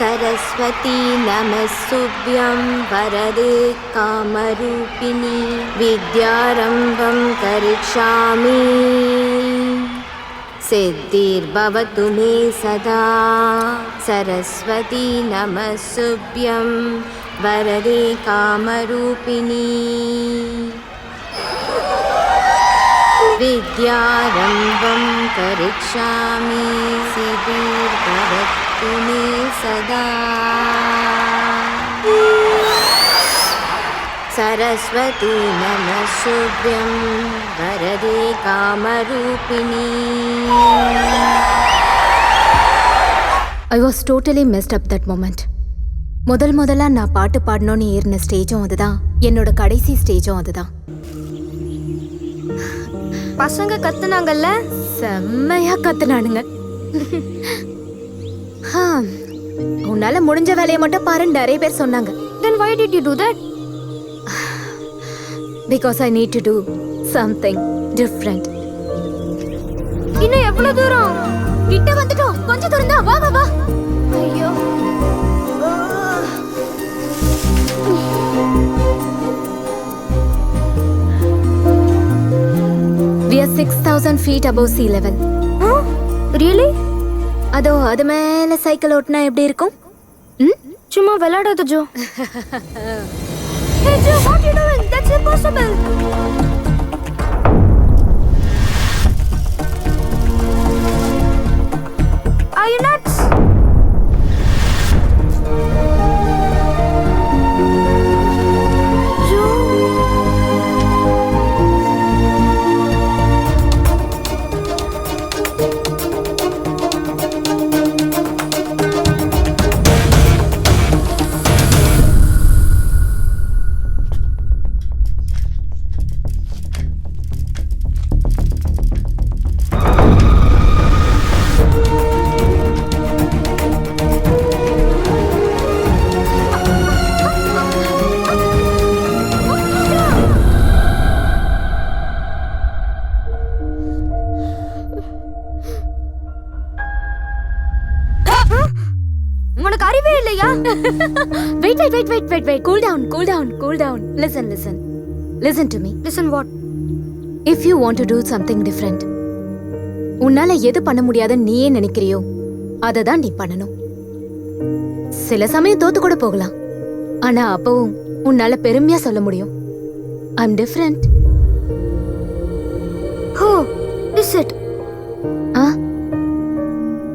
सरस्वती नमस्तुभ्यं वरदे कामरूपिणि विद्यारम्भं करिष्यामि सिद्धिर्भवतु मे सदा सरस्वती नमस्तुभ्यं वरदे कामरूपिणि विद्यारम्भं करिष्यामि सिद्धिर्भवतु मे सदा सरस्वती नमस्तुभ्यं वरदे कामरूपिणि I was totally missed up that moment முதல் முதலா நான் பாட்டு பாடணும்னு ஏறின ஸ்டேஜும் அதுதான். என்னோட கடைசி ஸ்டேஜும் அதுதான். பசங்க கத்துனாங்கல்ல? செம்மையா கத்துனானுங்க. உன்னால முடிஞ்ச வேலையை மட்டும் பாருன்னு நிறைய பேர் சொன்னாங்க. Then why did you do that because I need to do something different இன்னும் எவ்வளவு தூரம்? கிட்ட வந்துட்டோம். கொஞ்சம் தூரம் தான் வா வா வா. ஐயோ. We are six thousand feet above sea level really அதோ அது மேல சைக்கிள் ஓட்டினா எப்படி இருக்கும்? ம்? சும்மா விளையாடாத Joe Hey Joe, what you doing? That's impossible. Are you nuts? Wait, wait, wait, wait, wait, wait. Cool down, cool down, cool down. Listen, listen. Listen to me. Listen what If you want to do something different, உன்னால எது பண்ண முடியாதுன்னு நீயே நினைக்கிறியோ அதை தான் நீ பண்ணணும். சில சமயம் தோத்து கூட போகலாம். ஆனா அப்பவும் உன்னால பெருமையா சொல்ல முடியும். I'm different how is it ஆ?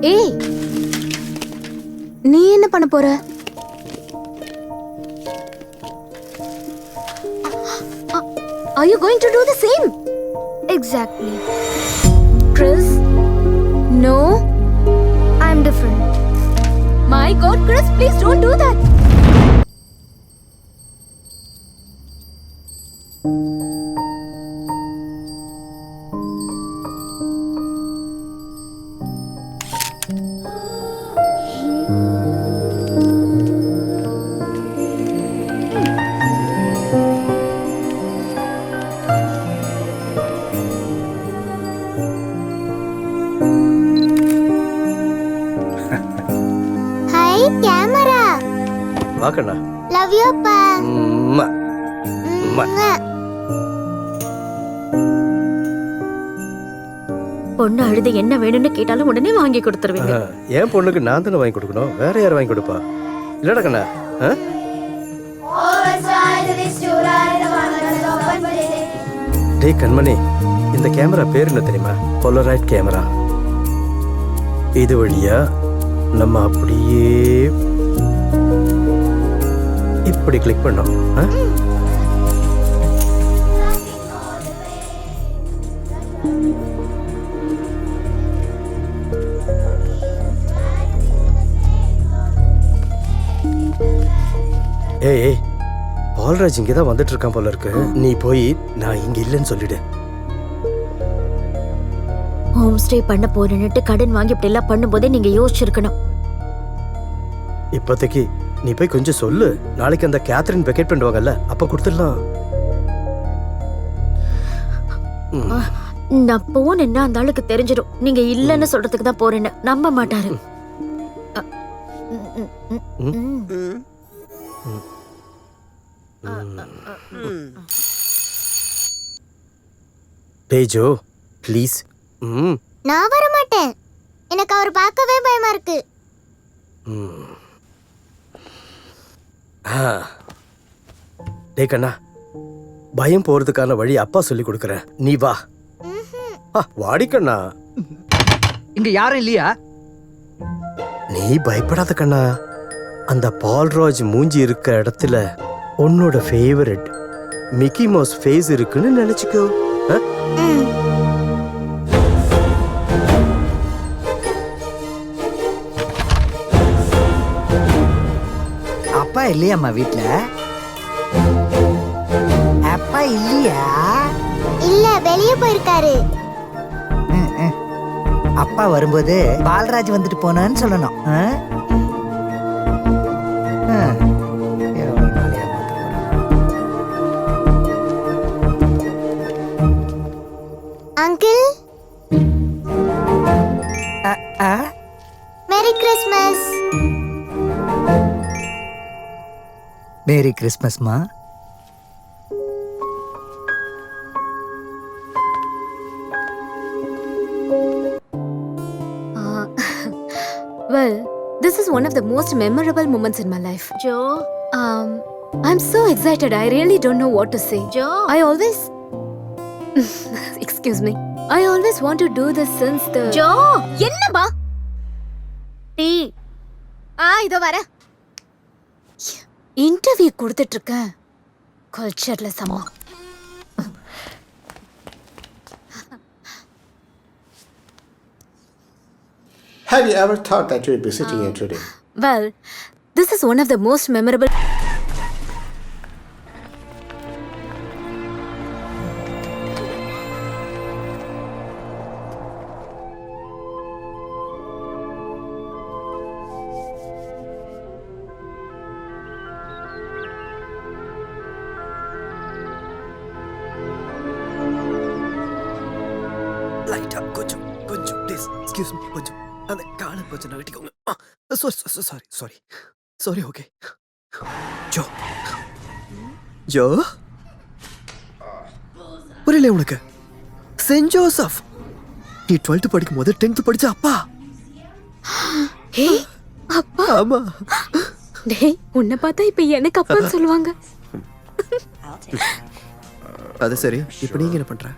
ஏய் நீ என்ன பண்ண போற? Are you going to do the same? Exactly. Chris? No, I'm different. My god, Chris, please don't do that. வாக்கண்ணா. லவ் யூ அப்பா உம்மா. உம்மா. பொண்ணு அழுது என்ன வேணும்னு கேட்டாலும் உடனே வாங்கி கொடுத்துருவீங்க. என் பொண்ணுக்கு நான் தானே வாங்கி கொடுக்கணும்? வேற யார் வாங்கி கொடுப்பா? இல்லடா கண்ணா ஆ? டேய் கண்மணி இந்த கேமரா பேர் என்ன தெரியுமா? Polaroid camera. இது வழியா நம்ம அப்படியே இப்படி கிளிக் பண்ணோம் ஆ? ஏய் ஏய் பால்ராஜ் இங்கே தான் வந்துட்டு இருக்கான் போல இருக்கு. நீ போய் நான் இங்க இல்லைன்னு சொல்லிடு. ஹோம் ஸ்டே பண்ண போறேன்னுட்டு கடன் வாங்கி இப்படி எல்லாம் பண்ணும்போதே நீங்க யோசிச்சிருக்கணும். இப்போதைக்கு நீ போய் கொஞ்சம் சொல்லு. நாளைக்கு அந்த கேத்ரின் பெக்கெட் பண்ணுவாங்கல்ல அப்ப கொடுத்துடலாம். நான் போனேன்னா அந்த ஆளுக்கு தெரிஞ்சிடும் நீங்க இல்லைன்னு சொல்றதுக்கு தான் போறேன்னு. நம்ப மாட்டாரு. அ, ம், ம், ம், ம். டேய் ஜோ ப்ளீஸ். ம். நான் வர மாட்டேன் எனக்கு அவர் பார்க்கவே பயமா இருக்கு. டேய் கண்ணா பயம் போறதுக்கான வழி அப்பா சொல்லி கொடுக்குறேன். நீ வா. ஆ, வாடி கண்ணா. இங்க யாரும் இல்லையா? நீ பயப்படாத கண்ணா. அந்த பால்ராஜ் மூஞ்சி இருக்க இடத்துல உன்னோட ஃபேவரட் மிக்கி மவுஸ் ஃபேஸ் இருக்குன்னு நினைச்சுக்கோ. இல்லையாம்மா வீட்ல அப்பா இல்லையா இல்ல வெளியே போயிருக்காரு. அப்பா வரும்போது பால்ராஜ் வந்துட்டு போனான்னு சொல்லணும்? ஆ. மேரி கிறிஸ்மஸ்மா Uh, well, this is one of the most memorable moments in my life. Joe Um, I'm so excited. I really don't know what to say. Joe I always. Excuse me. I always want to do this since the. Joe என்னப்பா tea ஆ இதோ வர interview கொடுத்துட்டு இருக்கேன் கல்ச்சர்ல சம்மா Have you ever thought that you'd be sitting here today? Well, this is one of the most memorable. நகட்டிக்கோங்க sorry sorry sorry sorry okay Joe. Joe? புரியல உனக்கு. Send Joseph. நீ டுவெல்த் படிக்கும் போது டென்த் படிச்ச அப்பா. அப்பா. ஆமா. டேய் உன்னை பார்த்தா இப்ப எனக்கு அப்பான்னு சொல்லுவாங்க. அது சரி இப்போ நீங்க என்ன பண்ற?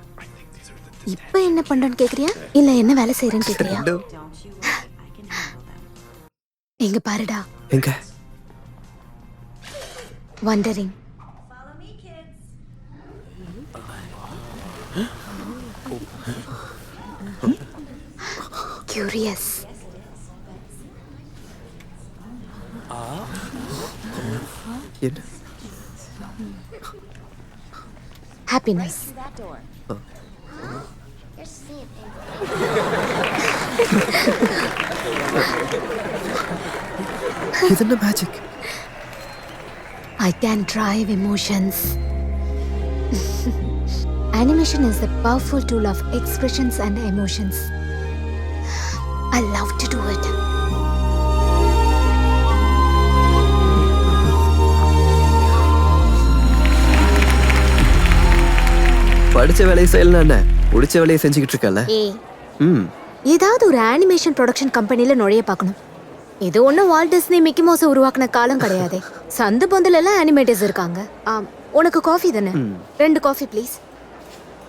இப்ப என்ன பண்றேன்னு கேக்குறியா? இல்ல என்ன வேலை செய்யறேன்னு கேக்குறியா? இங்க பாருடா. எங்க? வண்டரிங் கியூரியஸ் என்ன? ஹாப்பினஸ் இது என்ன magic I can drive emotions. Animation is a powerful tool of expressions and emotions. I love to do it. படிச்ச வேலையை செய்யலாம் என்ன பிடிச்ச வேலையை செஞ்சுக்கிட்டு இருக்கல ம் ஏதாவது ஒரு அனிமேஷன் ப்ரொடக்ஷன் கம்பெனில நுழைய பார்க்கணும். இது ஒன்றும் வால்ட் டிஸ்னி மிக்கி மவுஸை உருவாக்குன காலம் கிடையாதே. சந்து பொந்தில் எல்லாம் அனிமேட்டர்ஸ் இருக்காங்க. ஆம் உனக்கு காஃபி தானே? ரெண்டு காஃபி ப்ளீஸ்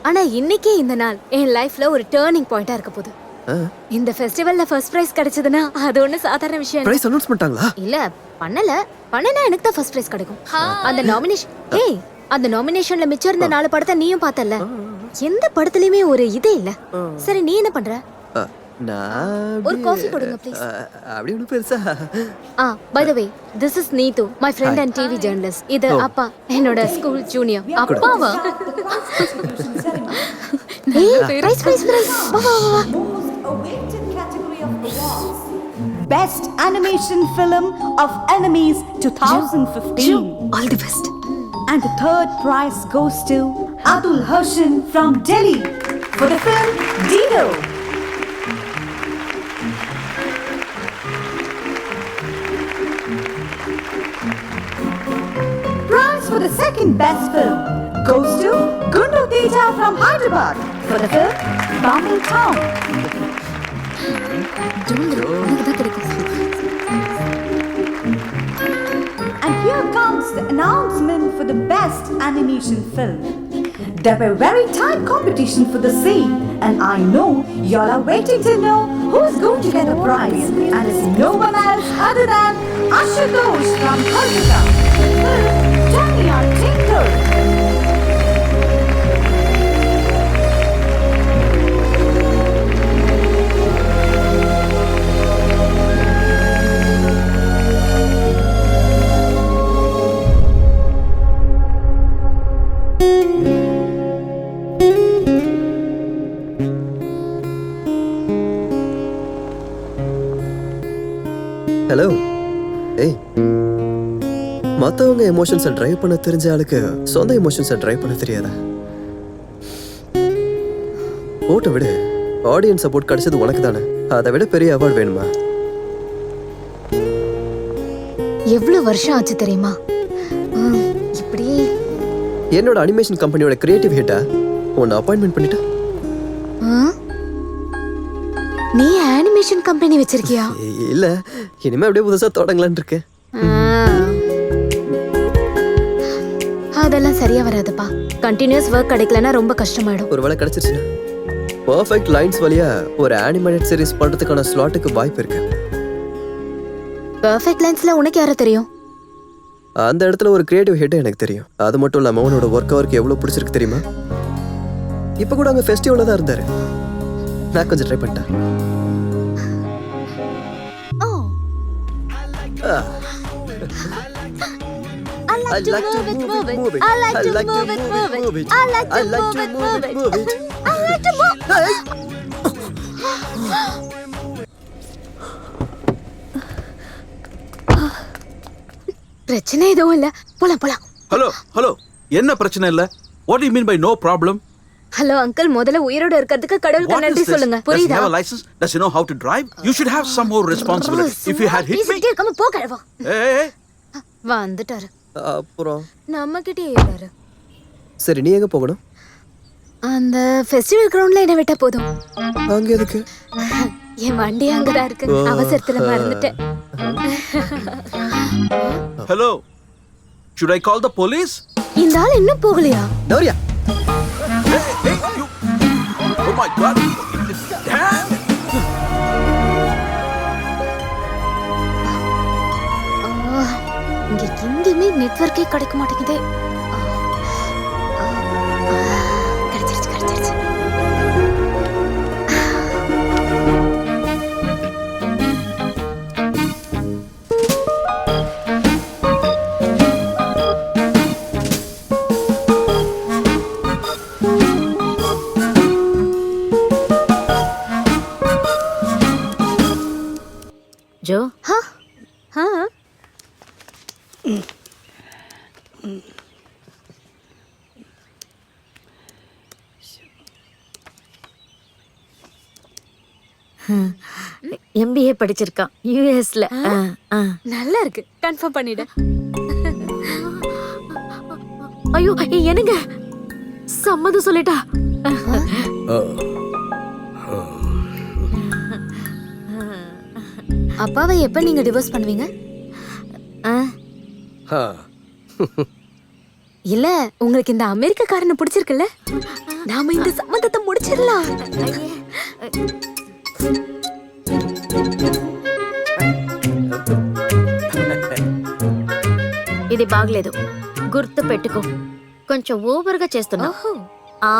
ஆனா இன்னைக்கே இந்த நாள் என் லைஃப்ல ஒரு டேர்னிங் பாயிண்டா இருக்க போகுது. இந்த ஃபெஸ்டிவல்ல ஃபர்ஸ்ட் பிரைஸ் கிடைச்சதுன்னா அது ஒன்றும் சாதாரண விஷயம் இல்ல. ப்ரைஸ் அனௌன்ஸ் பண்ணிட்டாங்களா? இல்ல பண்ணல. பண்ணனா எனக்கு தான் ஃபர்ஸ்ட் பிரைஸ் கிடைக்கும். அந்த நாமினேஷன் ஏய் அந்த நாமினேஷன்ல மிச்சம் இருந்த நாலு படத்தை நீயும் பார்த்தல எந்த படத்துலயுமே ஒரு இதே இல்ல. சரி நீ என்ன பண்ற? நான் ஒரு அப்படியே- coffee கொடுங்க, please. அ, அப்படி ஒன்றும் பெருசா ஆ by the way this is Neethu my friend and TV journalist இது அப்பா என்னோட ஸ்கூல் ஜூனியர் அப்பாவா ஏய் பிரைஸ் பிரைஸ் பிரைஸ் வா வா வா, வா Best Animation Film of Enemies 2015. All the best And the third prize goes to Atul Harshan from Delhi for the film Dino. second best film goes to Gundu Teja from Hyderabad for the film Bombay Town. And here comes the announcement for the best animation film. There were very tight competition for the same, and I know y'all are waiting to know who's going to get the prize, and it's no one else other than Ashutosh from Kolkata. on. Word. மற்றவங்க எமோஷன்ஸை drive பண்ண தெரிஞ்ச ஆளுக்கு சொந்த எமோஷன்ஸை drive பண்ண தெரியாதா? ஓட்ட விடு. ஆடியன்ஸ் சப்போர்ட் கிடைச்சது உனக்கு தானே அதை விட பெரிய அவார்டு வேணுமா? எவ்வளவு வருஷம் ஆச்சு தெரியுமா? இப்படி என்னோட அனிமேஷன் கம்பெனியோட கிரியேட்டிவ் ஹிட்டா உன்னை அப்பாயின்மெண்ட் பண்ணிட்டா? நீ அனிமேஷன் கம்பெனி வச்சிருக்கியா? இல்ல. இனிமே அப்படியே புதுசா தொடங்கலான்னு இருக்கேன் சரியா வராதுப்பா. கண்டினியூஸ் ஒர்க் கிடைக்கலன்னா ரொம்ப கஷ்டமாயிடும். ஒரு வேளை கிடைச்சிருச்சுன்னா? பர்ஃபெக்ட் லைன்ஸ் வழியா ஒரு அனிமேட்டட் சீரிஸ் பண்றதுக்கான ஸ்லாட்டுக்கு வாய்ப்பு இருக்கு. பெர்ஃபெக்ட் லைன்ஸ்ல உனக்கு யார தெரியும்? அந்த இடத்துல ஒரு கிரியேட்டிவ் ஹெட் எனக்கு தெரியும். அது மட்டும் இல்லாம அவனோட ஒர்க் அவருக்கு எவ்வளவு பிடிச்சிருக்கு தெரியுமா? இப்ப கூட அங்க ஃபெஸ்டிவல்ல தான் இருந்தாரு. நான் கொஞ்சம் ட்ரை பண்ணிட்டேன். I like to move it, move it. I like to move it, move it. I like to move it, move it, move it. I like to move. பிரச்சனை எதுவும் இல்ல போலாம் போலாம் ஹலோ ஹலோ என்ன பிரச்சனை இல்ல what you mean by no problem hello uncle முதல்ல உயிரோட இருக்கிறதுக்கு கடவுளுக்கு நன்றி? சொல்லுங்க புரியுதா have a license? Does he know how to drive? You should have some more responsibility. If you had hit me, பேசிக்கிட்டே இருக்காம போ hey, hey. வந்துட்டாரு அப்புறம் நம்ம கிட்டே ஏறாரு சரி நீ எங்க போகணும் அந்த ஃபெஸ்டிவல் கிரவுண்ட்ல என்ன விட்டா போதும் அங்க எதுக்கு என் வண்டி அங்கதான் இருக்கு அவசரத்துல மறந்துட்டேன் Hello. Should I call the police? இந்த ஆள் இன்னும் போகலையா டோரியா. Oh my God. Damn. ನೆಟ್ವರ್ಕೇ ಕಡಿಕ್ ಮಾಡಿದೆ జో హా హా எம்பிஏ படிச்சிருக்கான் யூஎஸ்ல நல்லா இருக்கு கன்ஃபார்ம் பண்ணிடு. ஐயோ என்னங்க? சம்மதம் சொல்லிட்டா. அப்பாவை எப்ப நீங்க டிவோர்ஸ் பண்ணுவீங்க? ஆ, இல்ல உங்களுக்கு இந்த அமெரிக்கக்காரனை பிடிச்சிருக்குல்ல நாம இந்த சம்மந்தத்தை முடிச்சிடலாம் ఇది బాగలేదు గుర్తు పెట్టుకో కొంచెం ఓవర్గా చేస్తున్నావు ఆ,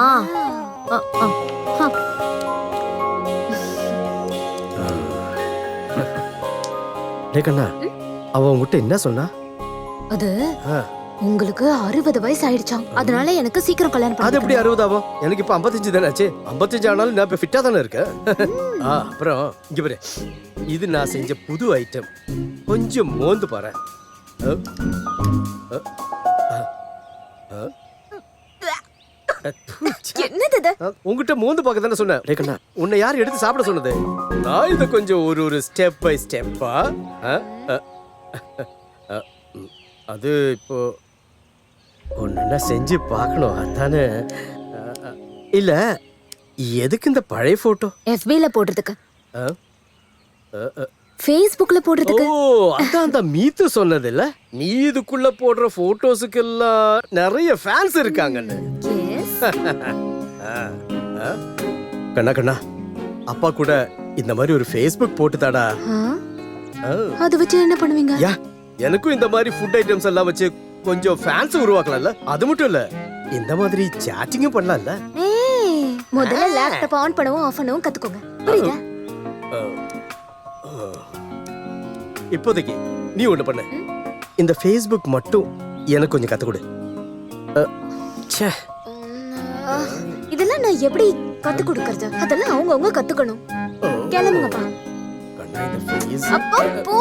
ఆ, ఆ, హ. டே கண்ணா அவ உங்ககிட்ட என்ன சொன்னா அது ஆ, உங்களுக்கு அறுபது வயசு ஆயிடுச்சாம் அதனால எனக்கு சீக்கிரம் கல்யாணம் அது பண்ணி எப்படி அறுபதாகும் எனக்கு இப்ப ஐம்பத்தஞ்சு தானே ஆச்சு. ஐம்பத்தஞ்சு ஆனாலும் நான் இப்ப ஃபிட்டா தானே இருக்கேன். ஆ, அப்புறம் இங்க பாரு. இது நான் செஞ்ச புது ஐட்டம் கொஞ்சம் மோந்து பாரு. என்னது உன்கிட்ட மோந்து பார்க்க தானே சொன்னேன். டேய் கண்ணா. உன்னை யார் எடுத்து சாப்பிட சொன்னது? நான் இதை கொஞ்சம் ஒரு ஒரு ஸ்டெப் பை ஸ்டெப்பா அது இப்போ ஒன்னா செஞ்சு பார்க்கணும். அதானே? இல்ல எதுக்கு இந்த பழைய போட்டோ FB-ல போடுறதுக்கு. ஃபேஸ்புக்ல ஓ போடுறதுக்கு. அதான் அந்த மீத்து சொன்னது இல்ல நீ இதுக்குள்ள போடுற போட்டோஸுக்கெல்லாம் நிறைய ஃபேன்ஸ் இருக்காங்கன்னு. கண்ணா கண்ணா. அப்பா கூட இந்த மாதிரி ஒரு ஃபேஸ்புக் போட்டுதாடா. அது வச்சு என்ன பண்ணுவீங்க? எனக்கும் இந்த மாதிரி ஃபுட் ஐட்டம்ஸ் எல்லாம் வச்சு கொஞ்சம் ஃபேன்ஸ் உருவாக்கலாம்ல? அது மட்டும் இல்ல இந்த மாதிரி சாட்டிங்கும் பண்ணலாம்ல? முதல்ல லேப்டாப் ஆன் பண்ணவும் ஆஃப் பண்ணவும் கத்துக்கோங்க. புரியுதா? இப்போதைக்கு நீ ஒண்ணு பண்ணு. இந்த ஃபேஸ்புக் மட்டும் எனக்கு கொஞ்சம் கத்து கொடு. ச்சே. இதெல்லாம் நான் எப்படி கத்து கொடுக்கறது? அதெல்லாம் அவங்க அவங்க கத்துக்கணும் கிளம்புங்கப்பா. அப்பா போ.